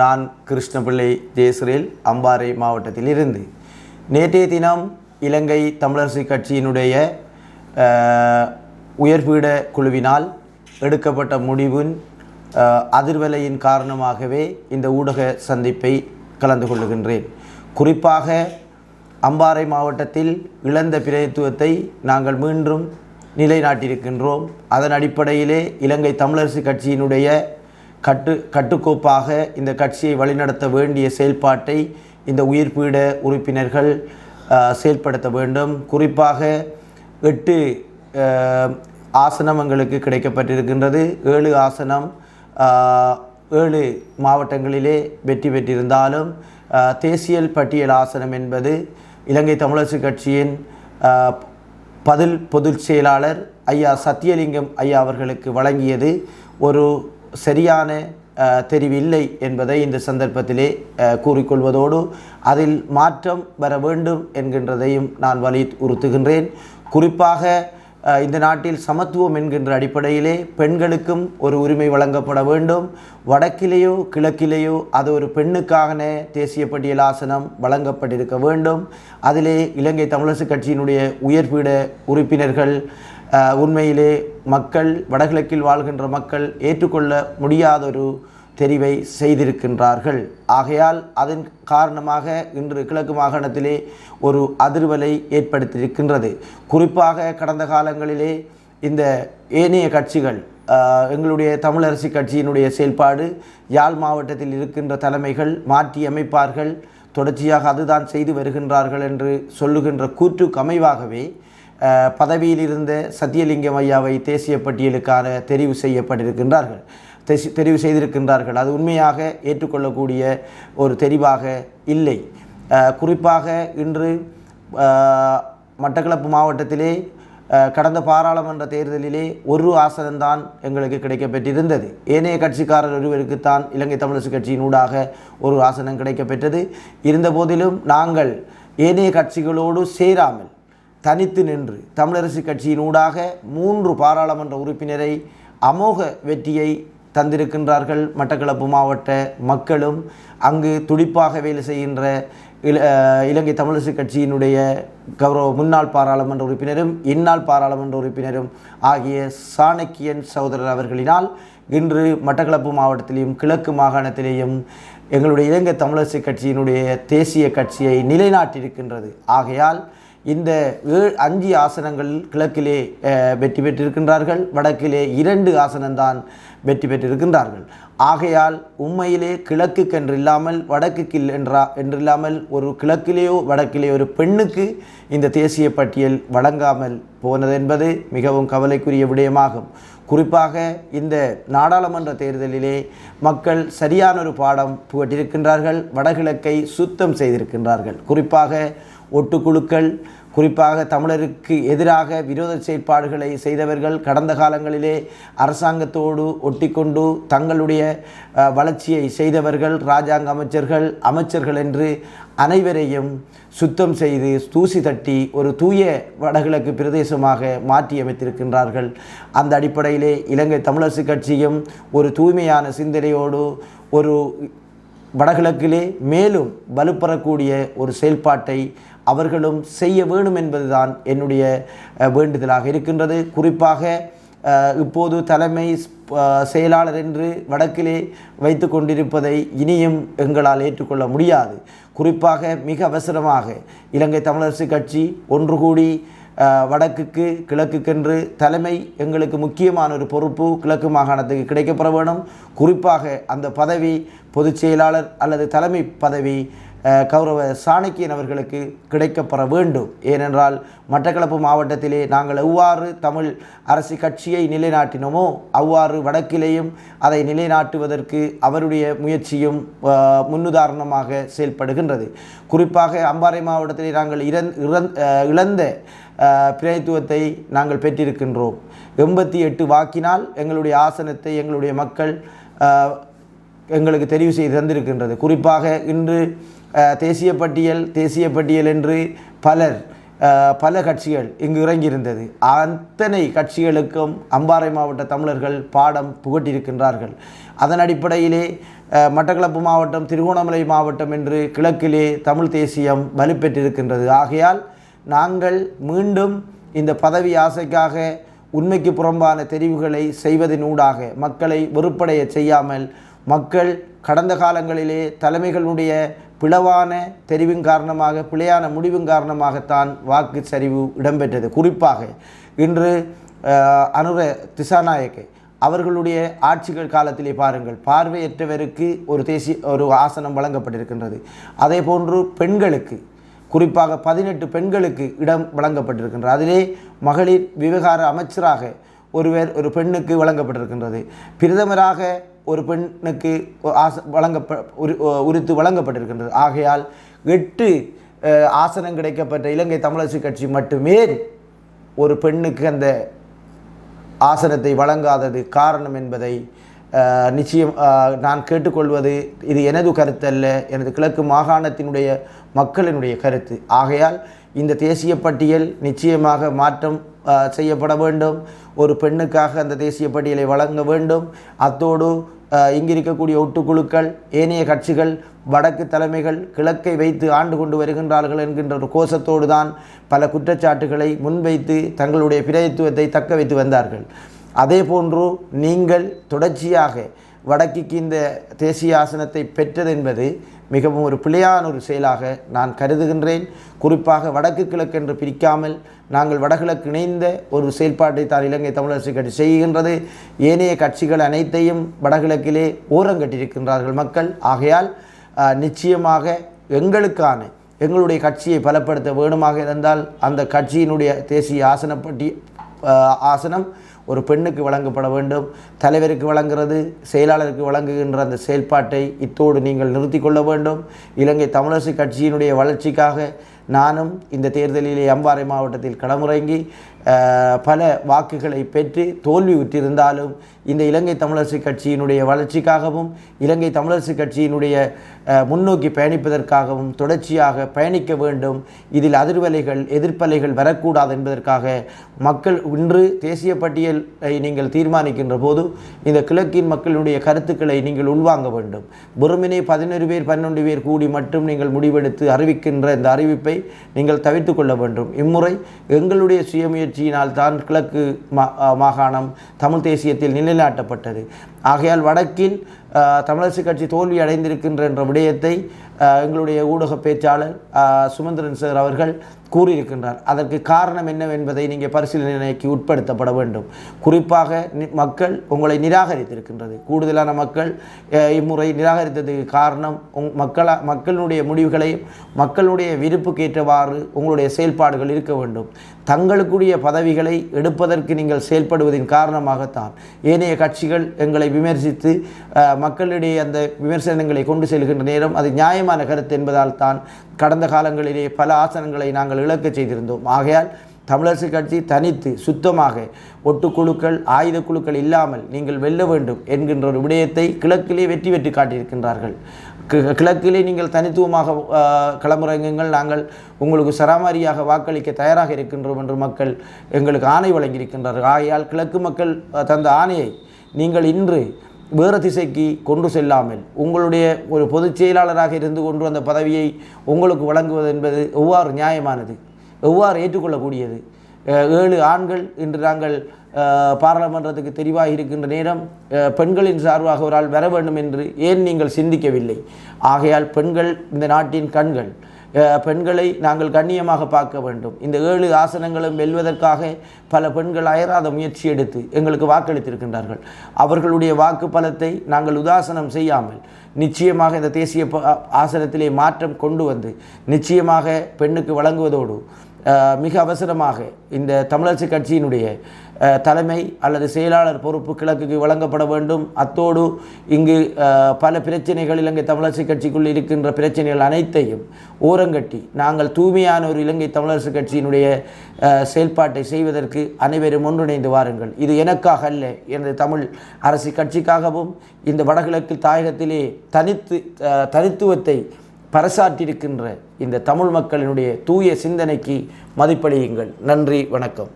நான் கிருஷ்ணபிள்ளை ஜெயஸ்ரேல் அம்பாறை மாவட்டத்தில் இருந்து நேற்றைய தினம் இலங்கை தமிழரசு கட்சியினுடைய உயர்பீட குழுவினால் எடுக்கப்பட்ட முடிவின் அதிர்வலையின் காரணமாகவே இந்த ஊடக சந்திப்பை கலந்து கொள்ளுகின்றேன். குறிப்பாக அம்பாறை மாவட்டத்தில் இழந்த பிரதித்துவத்தை நாங்கள் மீண்டும் நிலைநாட்டியிருக்கின்றோம். அதன் அடிப்படையிலே இலங்கை தமிழரசு கட்சியினுடைய கட்டு கட்டுக்கோப்பாக இந்த கட்சியை வழிநடத்த வேண்டிய செயல்பாட்டை இந்த உயிர்ப்பீட உறுப்பினர்கள் செயல்படுத்த வேண்டும். குறிப்பாக எட்டு ஆசனமங்களுக்கு ஆசனம் எங்களுக்கு கிடைக்கப்பட்டிருக்கின்றது. ஏழு ஆசனம் ஏழு மாவட்டங்களிலே வெற்றி பெற்றிருந்தாலும் தேசியல் பட்டியல் ஆசனம் என்பது இலங்கை தமிழரசு கட்சியின் பதில் பொதுச் செயலாளர் ஐயா சத்தியலிங்கம் ஐயா அவர்களுக்கு வழங்கியது. ஒரு சரியான தெரிவில்லை என்பதை இந்த சந்தர்ப்பத்திலே கூறிக்கொள்வதோடு அதில் மாற்றம் வர வேண்டும் என்கின்றதையும் நான் வலியுறுத்துகின்றேன் குறிப்பாக இந்த நாட்டில் சமத்துவம் என்கின்ற அடிப்படையிலே பெண்களுக்கும் ஒரு உரிமை வழங்கப்பட வேண்டும். வடக்கிலேயோ கிழக்கிலேயோ அது ஒரு பெண்ணுக்கான தேசிய பட்டியல் ஆசனம் வழங்கப்பட்டிருக்க வேண்டும். அதிலே இலங்கை தமிழரசு கட்சியினுடைய உயர்பீட உறுப்பினர்கள் உண்மையிலே மக்கள் வடகிழக்கில் வாழ்கின்ற மக்கள் ஏற்றுக்கொள்ள முடியாத ஒரு தெரிவை செய்திருக்கின்றார்கள். ஆகையால் அதன் காரணமாக இன்று கிழக்கு மாகாணத்திலே ஒரு அதிர்வலை ஏற்படுத்தியிருக்கின்றது. குறிப்பாக கடந்த காலங்களிலே இந்த ஏனைய கட்சிகள் எங்களுடைய தமிழரசு கட்சியினுடைய செயல்பாடு யாழ் மாவட்டத்தில் இருக்கின்ற தலைமைகள் மாற்றி அமைப்பார்கள் தொடர்ச்சியாக அதுதான் செய்து வருகின்றார்கள் என்று சொல்லுகின்ற கூற்றுக்கு அமைவாகவே பதவியிலிருந்த பதவியில் இருந்த சத்தியலிங்கம் ஐயாவை தேசிய பட்டியலுக்கான தெரிவு செய்யப்பட்டிருக்கின்றார்கள். தெரிவு செய்திருக்கின்றார்கள். அது உண்மையாக ஏற்றுக்கொள்ளக்கூடிய ஒரு தெரிவாக இல்லை. குறிப்பாக இன்று மட்டக்களப்பு மாவட்டத்திலே கடந்த பாராளுமன்ற தேர்தலிலே ஒரு ஆசனம்தான் எங்களுக்கு கிடைக்கப்பெற்றிருந்தது. ஏனைய கட்சிக்காரர் ஒருவருக்குத்தான் இலங்கை தமிழரசு கட்சியின் ஊடாக ஒரு ஆசனம் கிடைக்கப்பெற்றது. இருந்தபோதிலும் நாங்கள் ஏனைய கட்சிகளோடு சேராமல் தனித்து நின்று தமிழரசு கட்சியின் ஊடாக மூன்று பாராளுமன்ற உறுப்பினரை அமோக வெற்றியை தந்திருக்கின்றார்கள். மட்டக்களப்பு மாவட்ட மக்களும் அங்கு துடிப்பாக வேலை செய்கின்ற இல இலங்கை தமிழரசு கட்சியினுடைய கௌரவ முன்னாள் பாராளுமன்ற உறுப்பினரும் இந்நாள் பாராளுமன்ற உறுப்பினரும் ஆகிய சாணக்கியன் சகோதரர் அவர்களினால் இன்று மட்டக்களப்பு மாவட்டத்திலேயும் கிழக்கு மாகாணத்திலேயும் எங்களுடைய இலங்கை தமிழரசு கட்சியினுடைய தேசிய கட்சியை நிலைநாட்டியிருக்கின்றது. ஆகையால் இந்த அஞ்சு ஆசனங்கள் கிழக்கிலே வெற்றி பெற்றிருக்கின்றார்கள். வடக்கிலே இரண்டு ஆசனம்தான் வெற்றி பெற்றிருக்கின்றார்கள். ஆகையால் உண்மையிலே கிழக்கு என்றில்லாமல் வடக்குக்கு என்றா என்றில்லாமல் ஒரு கிழக்கிலேயோ வடக்கிலேயோ ஒரு பெண்ணுக்கு இந்த தேசிய பட்டியல் வழங்காமல் போனது என்பது மிகவும் கவலைக்குரிய விடயமாகும். குறிப்பாக இந்த நாடாளுமன்ற தேர்தலிலே மக்கள் சரியான ஒரு பாடம் புகட்டியிருக்கின்றார்கள். வடகிழக்கை சுத்தம் செய்திருக்கின்றார்கள். குறிப்பாக ஒட்டுக்குழுக்கள் குறிப்பாக தமிழருக்கு எதிராக விரோத செயற்பாடுகளை செய்தவர்கள் கடந்த காலங்களிலே அரசாங்கத்தோடு ஒட்டிக்கொண்டு தங்களுடைய வளர்ச்சியை செய்தவர்கள் இராஜாங்க அமைச்சர்கள் அமைச்சர்கள் என்று அனைவரையும் சுத்தம் செய்து தூசி தட்டி ஒரு தூய வடகிழக்கு பிரதேசமாக மாற்றி அமைத்திருக்கின்றார்கள். அந்த அடிப்படையிலே இலங்கை தமிழரசு கட்சியும் ஒரு தூய்மையான சிந்தனையோடு ஒரு வடகிழக்கிலே மேலும் வலுப்பெறக்கூடிய ஒரு செயல்பாட்டை அவர்களும் செய்ய வேண்டும் என்பதுதான் என்னுடைய வேண்டுதலாக இருக்கின்றது. குறிப்பாக இப்போது தலைமை செயலாளர் என்று வடக்கிலே வைத்து கொண்டிருப்பதை இனியும் எங்களால் ஏற்றுக்கொள்ள முடியாது. குறிப்பாக மிக அவசரமாக இலங்கை தமிழரசு கட்சி ஒன்று கூடி வடக்குக்கு கிழக்குக்கென்று தலைமை எங்களுக்கு முக்கியமான ஒரு பொறுப்பு. கிழக்கு மாகாணத்துக்கு கிடைக்கப்பெற வேணும். குறிப்பாக அந்த பதவி பொதுச் செயலாளர் அல்லது தலைமை பதவி கௌரவ சாணக்கியன் அவர்களுக்கு கிடைக்கப்பெற வேண்டும். ஏனென்றால் மட்டக்களப்பு மாவட்டத்திலே நாங்கள் எவ்வாறு தமிழ் அரசு கட்சியை நிலைநாட்டினோமோ அவ்வாறு வடக்கிலேயும் அதை நிலைநாட்டுவதற்கு அவருடைய முயற்சியும் முன்னுதாரணமாக செயல்படுகின்றது. குறிப்பாக அம்பாறை மாவட்டத்திலே நாங்கள் இறந் இறந் இழந்த பிரதித்துவத்தை நாங்கள் பெற்றிருக்கின்றோம். எண்பத்தி எட்டு வாக்கினால் எங்களுடைய ஆசனத்தை எங்களுடைய மக்கள் எங்களுக்கு தெரிவு செய்து தந்திருக்கின்றது. குறிப்பாக இன்று தேசிய பட்டியல் தேசிய பட்டியல் என்று பலர் பல கட்சிகள் இங்கு இறங்கியிருந்தது. அத்தனை கட்சிகளுக்கும் அம்பாறை மாவட்ட தமிழர்கள் பாடம் புகட்டியிருக்கின்றார்கள். அதன் அடிப்படையிலே மட்டக்களப்பு மாவட்டம் திருகோணமலை மாவட்டம் என்று கிழக்கிலே தமிழ் தேசியம் வலுப்பெற்றிருக்கின்றது. ஆகையால் நாங்கள் மீண்டும் இந்த பதவி ஆசைக்காக உண்மைக்கு புறம்பான தெரிவுகளை செய்வதனூடாக மக்களை வெறுப்படைய செய்யாமல் மக்கள் கடந்த காலங்களிலே தலைமைகளுடைய பிளவான தெரிவின் காரணமாக பிழையான முடிவின் காரணமாகத்தான் வாக்கு சரிவு இடம்பெற்றது. குறிப்பாக இன்று அனுர திசாநாயக்கை அவர்களுடைய ஆட்சிகள் காலத்திலே பாருங்கள் பார்வையற்றவருக்கு ஒரு தேசிய ஒரு ஆசனம் வழங்கப்பட்டிருக்கின்றது. அதே போன்று பெண்களுக்கு குறிப்பாக பதினெட்டு பெண்களுக்கு இடம் வழங்கப்பட்டிருக்கின்றது. அதிலே மகளிர் விவகார அமைச்சராக ஒருவர் ஒரு பெண்ணுக்கு வழங்கப்பட்டிருக்கின்றது. பிரதமராக ஒரு பெண்ணுக்கு ஆச வழங்கப்ப உரி உரித்து வழங்கப்பட்டிருக்கின்றது. ஆகையால் எட்டு ஆசனம் கிடைக்கப்பட்ட இலங்கை தமிழரசு கட்சி மட்டுமே ஒரு பெண்ணுக்கு அந்த ஆசனத்தை வழங்காதது காரணம் என்பதை நிச்சயம் நான் கேட்டுக்கொள்வது இது எனது கருத்தல்ல எனது கிழக்கு மாகாணத்தினுடைய மக்களினுடைய கருத்து. ஆகையால் இந்த தேசிய பட்டியல் நிச்சயமாக மாற்றம் செய்யப்பட வேண்டும். ஒரு பெண்ணுக்காக அந்த தேசிய பட்டியலை வழங்க வேண்டும். அத்தோடு இங்கிருக்கக்கூடிய இருக்கக்கூடிய ஒட்டுக்குழுக்கள் ஏனைய கட்சிகள் வடக்கு தலைமைகள் கிழக்கை வைத்து ஆண்டு கொண்டு வருகின்றார்கள் என்கின்ற ஒரு கோஷத்தோடு தான் பல குற்றச்சாட்டுகளை முன்வைத்து தங்களுடைய பிரதித்துவத்தை தக்க வைத்து வந்தார்கள். அதே போன்று நீங்கள் தொடர்ச்சியாக வடக்கிக்கு இந்த தேசிய ஆசனத்தை பெற்றது என்பது மிகவும் ஒரு பிழையான ஒரு செயலாக நான் கருதுகின்றேன். குறிப்பாக வடக்கு கிழக்கு என்று பிரிக்காமல் நாங்கள் வடகிழக்கு இணைந்த ஒரு செயல்பாட்டை தான் இலங்கை தமிழரசு கட்சி செய்கின்றது. ஏனைய கட்சிகள் அனைத்தையும் வடகிழக்கிலே ஓரங்கட்டியிருக்கின்றார்கள் மக்கள். ஆகையால் நிச்சயமாக எங்களுக்கான எங்களுடைய கட்சியை பலப்படுத்த வேணுமாக இருந்தால் அந்த கட்சியினுடைய தேசிய ஆசனப்பட்டி ஆசனம் ஒரு பெண்ணுக்கு வழங்கப்பட வேண்டும் தலைவருக்கு வழங்குறது செயலாளருக்கு வழங்குகின்ற அந்த செயல்பாட்டை இத்தோடு நீங்கள் நிறுத்தி கொள்ள வேண்டும். இலங்கை தமிழரசு கட்சியினுடைய வளர்ச்சிக்காக நானும் இந்த தேர்தலிலே அம்பாறை மாவட்டத்தில் களமுறங்கி பல வாக்குகளை பெற்று தோல்வி உற்றிருந்தாலும் இந்த இலங்கை தமிழரசு கட்சியினுடைய வளர்ச்சிக்காகவும் இலங்கை தமிழரசு கட்சியினுடைய முன்னோக்கி பயணிப்பதற்காகவும் தொடர்ச்சியாக பயணிக்க வேண்டும். இதில் அதிர்வலைகள் எதிர்ப்பலைகள் வரக்கூடாது என்பதற்காக மக்கள் இன்று தேசிய பட்டியலை நீங்கள் தீர்மானிக்கின்ற போது இந்த கிழக்கின் மக்களுடைய கருத்துக்களை நீங்கள் உள்வாங்க வேண்டும். வெறுமனே பதினொரு பேர் பன்னெண்டு பேர் கூடி மட்டும் நீங்கள் முடிவெடுத்து அறிவிக்கின்ற இந்த அறிவிப்பை நீங்கள் தவிர்த்து கொள்ள வேண்டும். இம்முறை எங்களுடைய சுயமுயற்சியினால் தான் கிழக்கு மா மாகாணம் தமிழ் தேசியத்தில் நிலைநாட்டப்பட்டது. ஆகையால் வடக்கில் தமிழரசு கட்சி தோல்வி அடைந்திருக்கின்ற என்ற விடயத்தை எங்களுடைய ஊடக பேச்சாளர் சுமந்திரன் சார் அவர்கள் கூறியிருக்கின்றார். அதற்கு காரணம் என்னவென்பதை நீங்கள் பரிசீலனைக்கு உட்படுத்தப்பட வேண்டும். குறிப்பாக நி- மக்கள் உங்களை நிராகரித்திருக்கின்றது. கூடுதலான மக்கள் இம்முறை நிராகரித்ததுக்கு காரணம் உங் மக்களா மக்களுடைய முடிவுகளையும் மக்களுடைய விருப்புக்கேற்றவாறு உங்களுடைய செயல்பாடுகள் இருக்க வேண்டும். தங்களுக்குரிய பதவிகளை எடுப்பதற்கு நீங்கள் செயல்படுவதின் காரணமாகத்தான். ஏனைய கட்சிகள் எங்களை விமர்சித்து மக்களிடையே அந்த விமர்சனங்களை கொண்டு செல்கின்ற நேரம் அது நியாயமான கருத்து என்பதால் தான் கடந்த காலங்களிலே பல ஆசனங்களை நாங்கள் இழக்கச் செய்திருந்தோம். ஆகையால் தமிழரசு கட்சி தனித்து சுத்தமாக ஒட்டுக்குழுக்கள் ஆயுத குழுக்கள் இல்லாமல் நீங்கள் வெல்ல வேண்டும் என்கின்ற ஒரு விடயத்தை கிழக்கிலே வெற்றி வெற்றி காட்டியிருக்கின்றார்கள். கி- கிழக்கிலே நீங்கள் தனித்துவமாக ஆஹ், களமிறங்குங்கள். நாங்கள் உங்களுக்கு சராமாரியாக வாக்களிக்க தயாராக இருக்கின்றோம் என்று மக்கள் எங்களுக்கு ஆணை வழங்கியிருக்கின்றார்கள். ஆகையால் கிழக்கு மக்கள் தந்த ஆணையை நீங்கள் இன்று வேறு திசைக்கு கொண்டு செல்லாமல் உங்களுடைய ஒரு பொதுச் செயலாளராக இருந்து கொண்டு அந்த பதவியை உங்களுக்கு வழங்குவது என்பது எவ்வாறு நியாயமானது? எவ்வாறு ஏற்றுக்கொள்ளக்கூடியது? ஏழு ஆண்கள் இன்று நாங்கள் பாராளுமன்றத்துக்கு தெரிவாக இருக்கின்ற நேரம் பெண்களின் சார்பாக ஒரு ஆள் வர வேண்டும் என்று ஏன் நீங்கள் சிந்திக்கவில்லை? ஆகையால் பெண்கள் இந்த நாட்டின் கண்கள் பெண்களை நாங்கள் கண்ணியமாக பார்க்க வேண்டும். இந்த ஏழு ஆசனங்களும் வெல்வதற்காக பல பெண்கள் அயராத முயற்சி எடுத்து எங்களுக்கு வாக்களித்திருக்கின்றார்கள். அவர்களுடைய வாக்கு பலத்தை நாங்கள் உதாசனம் செய்யாமல் நிச்சயமாக இந்த தேசிய ஆசனத்திலே மாற்றம் கொண்டு வந்து நிச்சயமாக பெண்ணுக்கு வழங்குவதோடு மிக அவசரமாக இந்த தமிழரசு கட்சியினுடைய தலைமை அல்லது செயலாளர் பொறுப்பு கிழக்குக்கு வழங்கப்பட வேண்டும். அத்தோடு இங்கு பல பிரச்சனைகள் இலங்கை தமிழரசு கட்சிக்குள் இருக்கின்ற பிரச்சனைகள் அனைத்தையும் ஓரங்கட்டி நாங்கள் தூய்மையான ஒரு இலங்கை தமிழரசு கட்சியினுடைய செயல்பாட்டை செய்வதற்கு அனைவரும் ஒன்றிணைந்து வாருங்கள். இது எனக்காக அல்ல எனது தமிழ் அரசு கட்சிக்காகவும் இந்த வடகிழக்கு தாயகத்திலே தனித்து தனித்துவத்தை பறைசாற்றியிருக்கின்ற இந்த தமிழ் மக்களினுடைய தூய சிந்தனைக்கு மதிப்பளியுங்கள். நன்றி வணக்கம்.